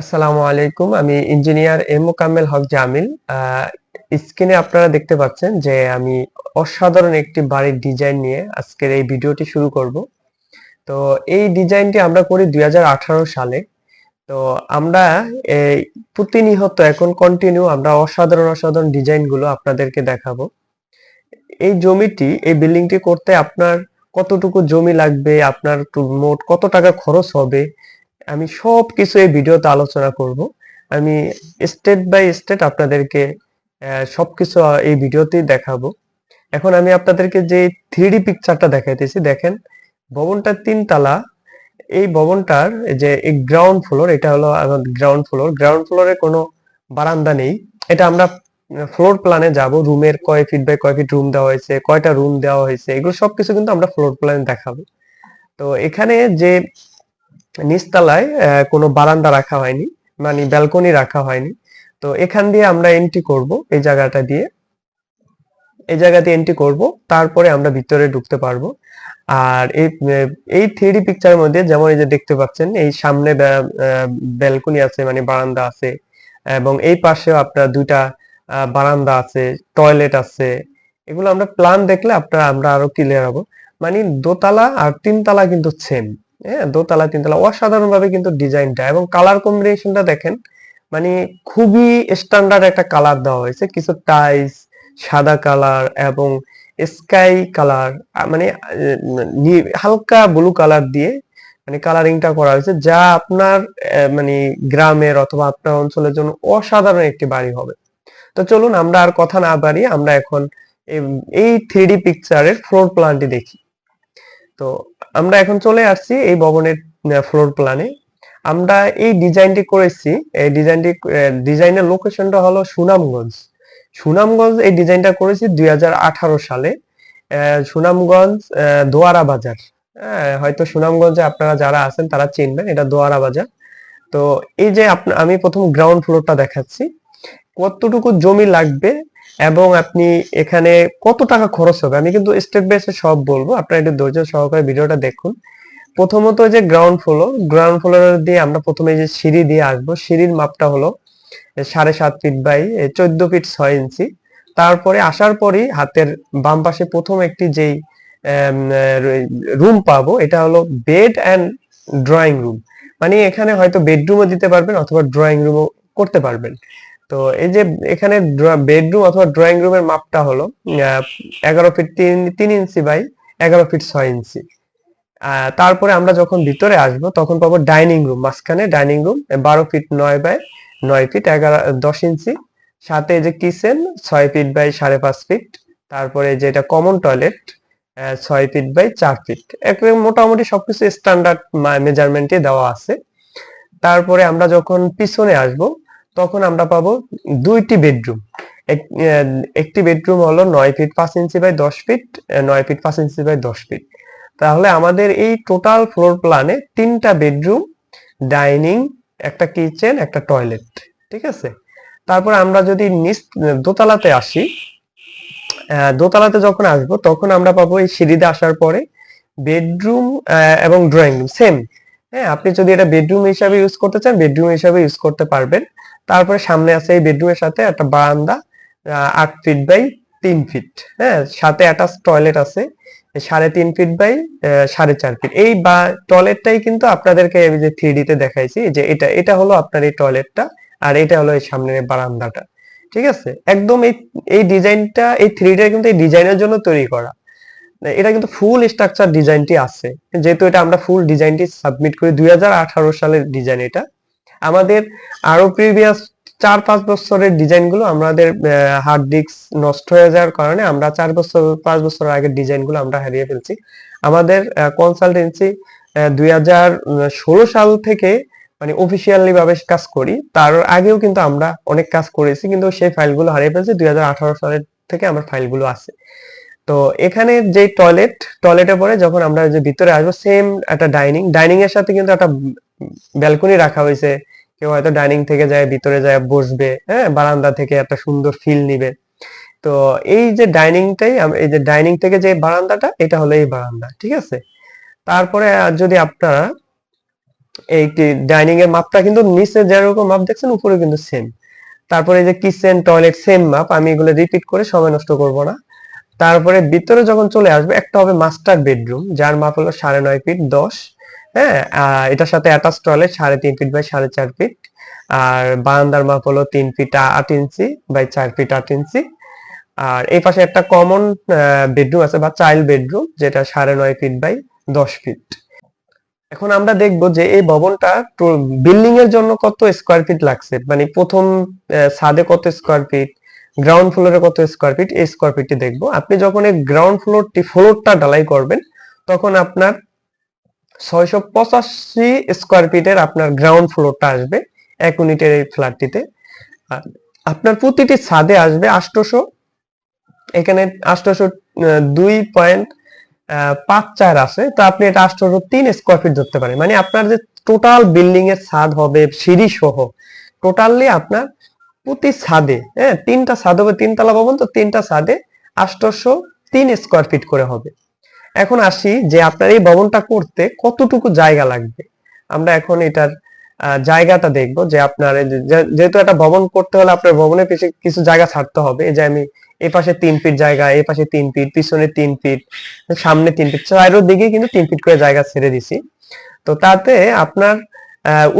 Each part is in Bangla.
আসসালামু আলাইকুম। আমি ইঞ্জিনিয়ার এম মোকাম্মেল হক জামিল। স্ক্রিনে আপনারা দেখতে পাচ্ছেন যে আমি অসাধারণ একটি বাড়ির ডিজাইন নিয়ে আজকের এই ভিডিওটি শুরু করব। তো এই ডিজাইনটি আমরা করি দুই হাজার আঠারো সালে। তো আমরা এই এখন কন্টিনিউ আমরা অসাধারণ অসাধারণ ডিজাইনগুলো আপনাদেরকে দেখাবো। এই জমিটি, এই বিল্ডিংটি করতে আপনার কতটুকু জমি লাগবে, আপনার মোট কত টাকা খরচ হবে আমি সব কিছু এই ভিডিওতে আলোচনা করব। আমি স্টেপ বাই স্টেপ আপনাদেরকে সবকিছু এই ভিডিওতেই দেখাবো। এখন আমি আপনাদেরকে যে থ্রি পিকচারটা দেখাইতেছি, দেখেন ভবনটা তিনতলা এই ভবনটার যে গ্রাউন্ড ফ্লোর এটা হলো গ্রাউন্ড ফ্লোর গ্রাউন্ড ফ্লোরে কোনো বারান্দা নেই। এটা আমরা ফ্লোর প্ল্যানে যাব। রুমের কয় ফিট বাই কয় ফিট রুম দেওয়া হয়েছে, কয়টা রুম দেওয়া হয়েছে, এগুলো সবকিছু কিন্তু আমরা ফ্লোর প্ল্যানে দেখাবো। তো এখানে যে নিচতলায় কোনো বারান্দা রাখা হয়নি মানে ব্যালকনি রাখা হয়নি। তো এখান দিয়ে আমরা এন্ট্রি করব এই জায়গাটা দিয়ে। এই জায়গা দিয়ে এন্ট্রি করব, তারপরে আমরা ভিতরে ঢুকতে পারব। আর এই এই থ্রি পিকচারের মধ্যে যেমন এই যে দেখতে পাচ্ছেন, এই সামনে ব্যালকনি আছে মানে বারান্দা আছে, এবং এই পাশেও আপনার দুইটা বারান্দা আছে টয়লেট আছে। এগুলো আমরা প্ল্যান দেখলে আপনারা আমরা আরও ক্লিয়ার হব। মানে দোতলা আর তিনতলা কিন্তু সেম হ্যাঁ দোতলা, তিনতলা অসাধারণ ভাবে কিন্তু ডিজাইনটা এবং কালার কম্বিনেশনটা দেখেন মানে খুবই স্ট্যান্ডার্ড একটা কালার দেওয়া হয়েছে। কিছু টাইলস সাদা কালার এবং স্কাই কালার মানে হালকা ব্লু কালার দিয়ে মানে কালারিংটা করা হয়েছে, যা আপনার মানে গ্রামের অথবা আপনার অঞ্চলের জন্য অসাধারণ একটি বাড়ি হবে। তো চলুন আমরা আর কথা না বাড়িয়ে আমরা এখন এই- এই থ্রি পিকচারের ফ্লোর প্ল্যানটি দেখি। তো আমরা এখন চলে আসছি এই ভবনের ফ্লোর প্ল্যানে আমরা এই ডিজাইনটি করেছি এই ডিজাইনটি ডিজাইনের লোকেশনটা হলো সুনামগঞ্জ। সুনামগঞ্জ এই ডিজাইনটা করেছি দুই হাজার আঠারো সালে সুনামগঞ্জ দোয়ারা বাজার। হ্যাঁ, হয়তো সুনামগঞ্জে আপনারা যারা আছেন তারা চিনবেন এটা দোয়ারা বাজার। তো এই যে আমি প্রথম গ্রাউন্ড ফ্লোরটা দেখাচ্ছি। কতটুকু জমি লাগবে এবং আপনি এখানে কত টাকা খরচ হবে? আমি কিন্তু স্টেপ বাই স্টেপ সব বলব। আপনারা একটু ধৈর্য সহকারে ভিডিওটা দেখুন। প্রথমত যে গ্রাউন্ড ফ্লোর গ্রাউন্ড ফ্লোর দিয়ে আমরা প্রথমে যে সিঁড়ি দিয়ে আসব, সিঁড়ির মাপটা হলো সাড়ে সাত ফিট বাই চোদ্দ ফিট ছয় ইঞ্চি তারপরে আসার পরই হাতের বাম পাশে প্রথম একটি যেই রুম পাবো, এটা হলো বেড অ্যান্ড ড্রয়িং রুম মানে এখানে হয়তো বেডরুমও দিতে পারবেন অথবা ড্রয়িং রুমও করতে পারবেন। তো এই যে এখানে বেডরুম অথবা ড্রয়িং রুমের মাপটা হলো এগারো ফিট তিন তিন ইঞ্চি বাই এগারো ফিট ছয় ইঞ্চি। তারপরে আমরা যখন ভিতরে আসব তখন পাবো ডাইনিং রুম মাঝখানে ডাইনিং রুম বারো ফিট নয় বাই নয় ফিট এগারো দশ ইঞ্চি। সাথে এই যে কিচেন ছয় ফিট বাই সাড়ে পাঁচ ফিট তারপরে যেটা কমন টয়লেট ছয় ফিট বাই চার ফিট একদম মোটামুটি সবকিছু স্ট্যান্ডার্ড মেজারমেন্টে দেওয়া আছে। তারপরে আমরা যখন পিছনে আসব তখন আমরা পাবো দুইটি বেডরুম। একটি বেডরুম হলো নয় ফিট পাঁচ ইঞ্চি বাই দশ ফিট নয় ফিট পাঁচ ইঞ্চি বাই দশ ফিট। তাহলে আমাদের এই টোটাল ফ্লোর প্ল্যানে তিনটা বেডরুম, ডাইনিং, একটা কিচেন, একটা টয়লেট, ঠিক আছে? তারপর আমরা যদি নিচ, দোতলাতে আসি দোতলাতে যখন আসব তখন আমরা পাবো এই সিঁড়িতে আসার পরে বেডরুম এবং ড্রয়িং রুম সেম হ্যাঁ আপনি যদি এটা বেডরুম হিসাবে ইউজ করতে চান বেডরুম হিসাবে ইউজ করতে পারবেন। তারপরে সামনে আছে এই বেডরুমের সাথে একটা বারান্দা আট ফিট বাই তিন ফিট হ্যাঁ সাথে অ্যাটাচ টয়লেট আছে সাড়ে তিন ফিট বাই সাড়ে চার ফিট এই বা টয়লেটটাই কিন্তু আপনাদেরকে আমি যে থ্রি তে দেখাইছি, যে এটা এটা হলো আপনার এই টয়লেটটা আর এটা হলো এই সামনের বারান্দাটা। ঠিক আছে? একদম এই এই ডিজাইনটা এই থ্রিটা কিন্তু এই ডিজাইনের জন্য তৈরি করা। এটা কিন্তু ফুল স্ট্রাকচার ডিজাইনটি আছে। যেহেতু এটা আমরা ফুল ডিজাইনটি সাবমিট করি, দুই হাজার আঠারো সালের ডিজাইন এটা। আমাদের আরও প্রিভিয়াস চার পাঁচ বছরের ডিজাইনগুলো আমাদের হার্ড ডিস্ক নষ্ট হয়ে যাওয়ার কারণে আমরা চার বছর, পাঁচ বছর আগের ডিজাইনগুলো আমরা হারিয়ে ফেলছি। আমাদের কনসালটেন্সি দুই হাজার ষোলো সাল থেকে মানে অফিসিয়ালি ভাবে কাজ করি। তার আগেও কিন্তু আমরা অনেক কাজ করেছি, কিন্তু সেই ফাইলগুলো হারিয়ে ফেলছি। দুই হাজার আঠারো সালের থেকে আমার ফাইলগুলো আছে। তো এখানে যে টয়লেট টয়লেটে পরে যখন আমরা যে ভিতরে আসব সেম একটা ডাইনিং ডাইনিং এর সাথে কিন্তু একটা ব্যালকনি রাখা হয়েছে। কেউ হয়তো ডাইনিং থেকে যায়, ভিতরে যায়, বসবে হ্যাঁ বারান্দা থেকে একটা সুন্দর ফিল নিবে। তো এই যে ডাইনিংটাই এই যে ডাইনিং থেকে যে বারান্দাটা, এটা হলো এই বারান্দা, ঠিক আছে? তারপরে যদি আপনারা এই ডাইনিং এর মাপটা কিন্তু নিচে যেরকম মাপ দেখছেন উপরে কিন্তু সেম তারপরে এই যে কিচেন টয়লেট সেম মাপ, আমি এগুলো রিপিট করে সময় নষ্ট করব না। তারপরে ভিতরে যখন চলে আসবে, একটা হবে মাস্টার বেডরুম যার মাপ হলো সাড়ে নয় ফিট দশ হ্যাঁ? এটার সাথে অ্যাটাচ টয়লেট সাড়ে তিন ফিট বাই সাড়ে চার ফিট আর বারান্দার মাপ হলো তিন ফিট আট ইঞ্চি বাই চার ফিট আট ইঞ্চি আর এই পাশে একটা কমন বেডরুম আছে বা চাইল্ড বেডরুম যেটা সাড়ে নয় ফিট বাই দশ ফিট এখন আমরা দেখব যে এই ভবনটা বিল্ডিং এর জন্য কত স্কোয়ার ফিট লাগছে? মানে প্রথম ছাদে কত স্কোয়ার ফিট গ্রাউন্ড ফ্লোরে কত স্কোয়ার ফিট এই স্কোয়ার ফিটটি দেখব। আপনি যখন এই গ্রাউন্ড ফ্লোরটি ফ্লোরটা ঢালাই করবেন, তখন আপনার ছয়শো পঁচাশি স্কোয়ার ফিটের আপনার গ্রাউন্ড ফ্লোরটা আসবে এক ইউনিটের এই ফ্ল্যাটটিতে। আপনার প্রতিটি ছাদে আসবে আষ্টশো এখানে আষ্টশো দুই পয়েন্ট পাঁচ চার আছে। তো আপনি এটা আষ্টশো তিন স্কোয়ার ফিট ধরতে পারেন। মানে আপনার যে টোটাল বিল্ডিং এর ছাদ হবে, সিঁড়ি সহ টোটালি আপনার প্রতি ছাদে হ্যাঁ তিনটা ছাদ হবে, তিনতলা ভবন, তো তিনটা ছাদে আষ্টশো তিন স্কোয়ার ফিট করে হবে। এখন আসি যে আপনার এই ভবনটা করতে কতটুকু জায়গা লাগবে? আমরা এখন এটার জায়গাটা দেখব যে আপনার যেহেতু একটা ভবন করতে হলে আপনার ভবনের পিছনে কিছু জায়গা ছাড়তে হবে। এই যে আমি এই পাশে তিন ফিট জায়গা এই পাশে তিন ফিট পিছনে তিন ফিট সামনে তিন ফিট চারোর দিকে কিন্তু তিন ফিট করে জায়গা ছেড়ে দিছি। তো তাতে আপনার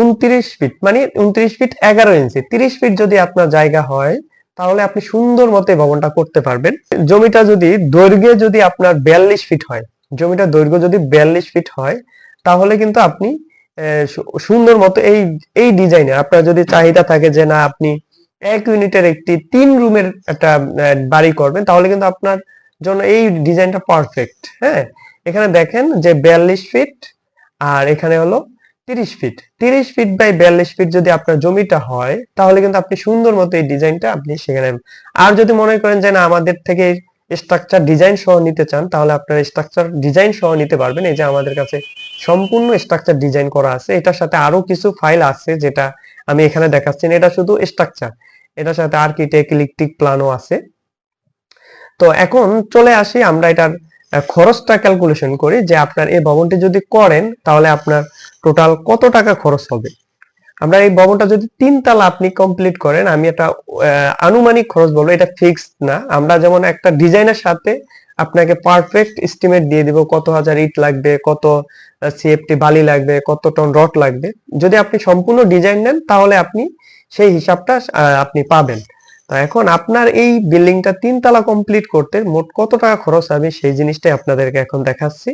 উনত্রিশ ফিট মানে উনত্রিশ ফিট এগারো ইঞ্চি তিরিশ ফিট যদি আপনার জায়গা হয়, তাহলে আপনি সুন্দর মতে ভবনটা করতে পারবেন। জমিটা যদি দৈর্ঘ্যে যদি আপনার বিয়াল্লিশ ফিট হয়, জমিটা দৈর্ঘ্য যদি বিয়াল্লিশ ফিট হয়, তাহলে কিন্তু আপনি সুন্দর মতো এই এই ডিজাইনে আপনার যদি চাহিদা থাকে যে না, আপনি এক ইউনিটের একটি তিন রুমের একটা বাড়ি করবেন, তাহলে কিন্তু আপনার জন্য এই ডিজাইনটা পারফেক্ট হ্যাঁ? এখানে দেখেন যে বিয়াল্লিশ ফিট আর এখানে হলো তিরিশ ফিট তিরিশ ফিট বাই বিয়াল্লিশ ফিট যদি আপনার জমিটা হয়, তাহলে কিন্তু আপনি সুন্দর মতো এই ডিজাইনটা আপনি সেখানে আর যদি মনে করেন যে না, আমাদের থেকে স্ট্রাকচার ডিজাইন সহ নিতে চান, তাহলে আপনার স্ট্রাকচার ডিজাইন সহ নিতে পারবেন। এই যে আমাদের কাছে সম্পূর্ণ স্ট্রাকচার ডিজাইন করা আছে। এটার সাথে আরও কিছু ফাইল আছে যেটা আমি এখানে দেখাচ্ছি এটা শুধু স্ট্রাকচার এটার সাথে আর্কিটেক্ট ইলেকট্রিক প্ল্যানও আছে। তো এখন চলে আসি আমরা এটার খরচটা ক্যালকুলেশন করি যে আপনার এই ভবনটি যদি করেন, তাহলে আপনার টোটাল কত টাকা খরচ হবে? আমরা এই ভবনটা যদি তিন তালা আপনি কমপ্লিট করেন, আমি একটা আনুমানিক খরচ বলব, এটা ফিক্সড না। আমরা যেমন একটা ডিজাইনের সাথে আপনাকে পারফেক্ট এস্টিমেট দিয়ে দিব, কত হাজার ইট লাগবে, কত সিএফটি বালি লাগবে, কত টন রড লাগবে। যদি আপনি সম্পূর্ণ ডিজাইন নেন, তাহলে আপনি সেই হিসাবটা আপনি পাবেন। তো এখন আপনার এই বিল্ডিংটা তিনতলা কমপ্লিট করতে মোট কত টাকা খরচ হবে, সেই জিনিসটাই আপনাদেরকে এখন দেখাচ্ছি।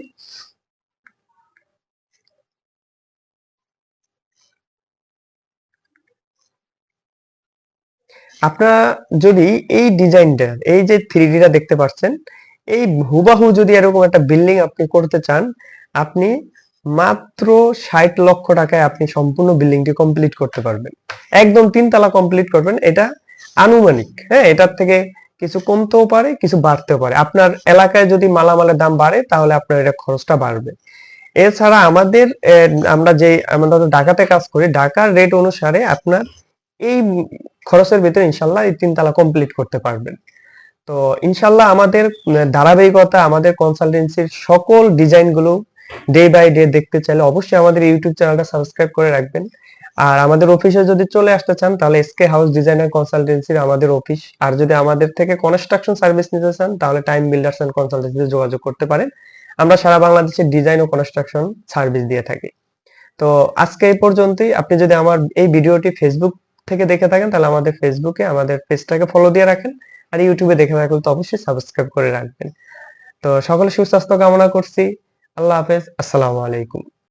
আপনারা যদি এই ডিজাইনটা, এই যে থ্রি ডিটা দেখতে পাচ্ছেন, এই হুবাহু যদি এরকম একটা বিল্ডিং আপনি করতে চান, আপনি মাত্র ষাট লক্ষ টাকায় আপনি সম্পূর্ণ বিল্ডিংটি কমপ্লিট করতে পারবেন। একদম তিন তিনতলা কমপ্লিট করবেন, এটা আনুমানিক হ্যাঁ এটার থেকে কিছু কমতেও পারে, কিছু বাড়তেও পারে। আপনার এলাকায় যদি মালামালের দাম বাড়ে, তাহলে আপনার এটা খরচটা বাড়বে। এছাড়া আমাদের আমরা যে, আমরা ঢাকাতে কাজ করি, ঢাকার রেট অনুসারে আপনার এই খরচের ভিতরে ইনশাল্লাহ এই তিনতলা কমপ্লিট করতে পারবেন। তো ইনশাল্লাহ আমাদের ধারাবাহিকতা, আমাদের কনসালটেন্সির সকল ডিজাইনগুলো ডে বাই ডে দেখতে চাইলে অবশ্যই আমাদের ইউটিউব চ্যানেলটা সাবস্ক্রাইব করে রাখবেন। আর আমাদের অফিসে যদি চলে আসতে চান, তাহলে এসকে হাউস ডিজাইনার কনসালটেন্সির আমাদের অফিস আর যদি আমাদের থেকে কনস্ট্রাকশন সার্ভিস নিতে চান, তাহলে টাইম বিল্ডার্স এন্ড কনসালটেন্সিতে যোগাযোগ করতে পারেন। আমরা সারা বাংলাদেশে ডিজাইন ও কনস্ট্রাকশন সার্ভিস দিয়ে থাকি। তো আজকে এই পর্যন্তই। আপনি যদি আমার এই ভিডিওটি ফেসবুক থেকে দেখে থাকেন, তাহলে আমাদের ফেসবুকে আমাদের পেজটাকে ফলো দিয়ে রাখেন। আর ইউটিউবে দেখে থাকলে তো অবশ্যই সাবস্ক্রাইব করে রাখবেন। তো সকলে সুস্বাস্থ্য কামনা করছি। আল্লাহ হাফেজ। আসসালামু আলাইকুম।